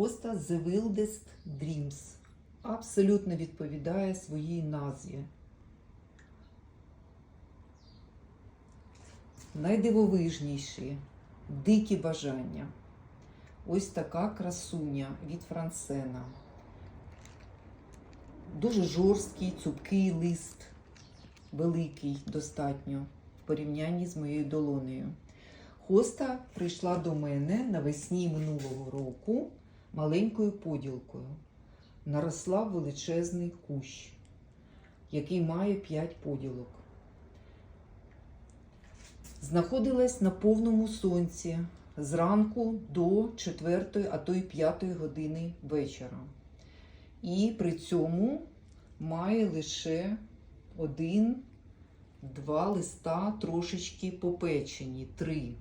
Хоста The Wildest Dreams абсолютно відповідає своїй назві. Найдивовижніші, дикі бажання. Ось така красуня від Франсена. Дуже жорсткий, цупкий лист, великий достатньо в порівнянні з моєю долонею. Хоста прийшла до мене навесні минулого року маленькою поділкою. Наросла величезний кущ, який має 5 поділок. Знаходилась на повному сонці зранку до 4, а то й 5 години вечора. І при цьому має лише один, два листа трошечки попечені, три.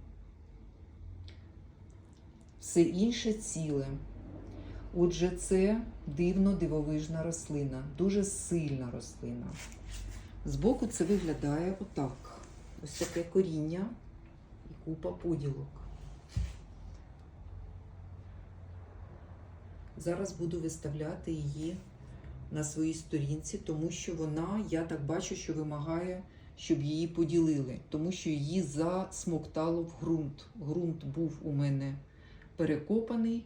Все інше ціле. Отже, це дивно дивовижна рослина, дуже сильна рослина. Збоку це виглядає отак. Ось таке коріння і купа поділок. Зараз буду виставляти її на своїй сторінці, тому що вона, я так бачу, що вимагає, щоб її поділили, тому що її засмоктало в ґрунт. Ґрунт був у мене перекопаний,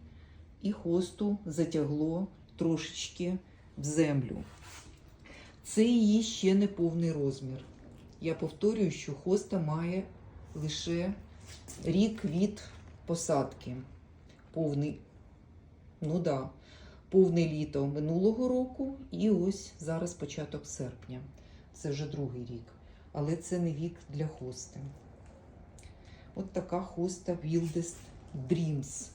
і хосту затягло трошечки в землю. Це її ще не повний розмір. Я повторюю, що хоста має лише рік від посадки. Повний, ну да, повне літо минулого року, і ось зараз початок серпня. Це вже другий рік. Але це не вік для хости. От така хоста Wildest Dreams.